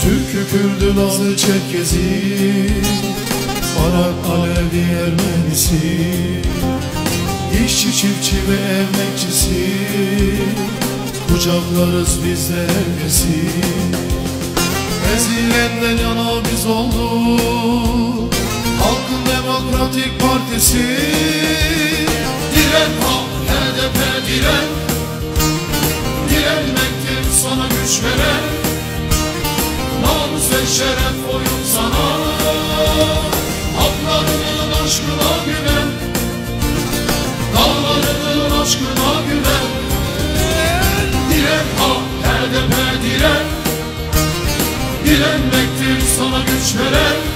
Kürdü, Lazı, Çerkezi. Arap, Alevi, Ermenisi. İşçi, çiftçi ve emekçisi. Kucaklarız biz de herkesi. Ezilenden yana biz olduk. Halkın Demokratik Partisi. Diren halk HDP diren. Direnmektir sana güç veren Namus ve şeref oyun sana. Haklarının aşkına güven Dağlarının aşkına güven Diren halk HDP diren Direnmektir sana güç veren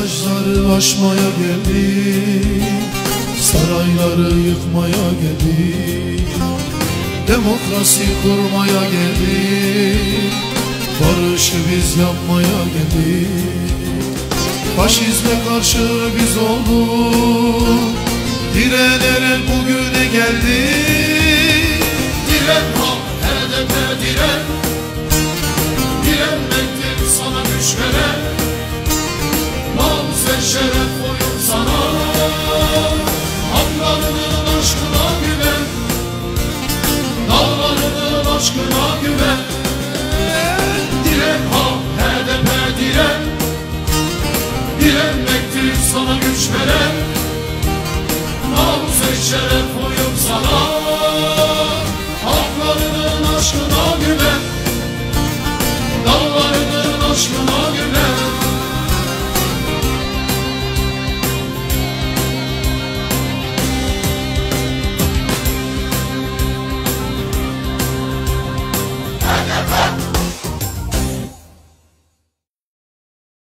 Barajları aşmaya geldik Sarayları yıkmaya geldik Demokrasi kurmaya geldik Barışı biz yapmaya geldik Faşizme karşı biz olduk Direnerek bugüne geldik şeref oyun sana Haklarının aşkına güven. Dağlarının aşkına güven. Diren halk HDP diren Direnmektir sana güç veren. Namus ve şeref oyun sana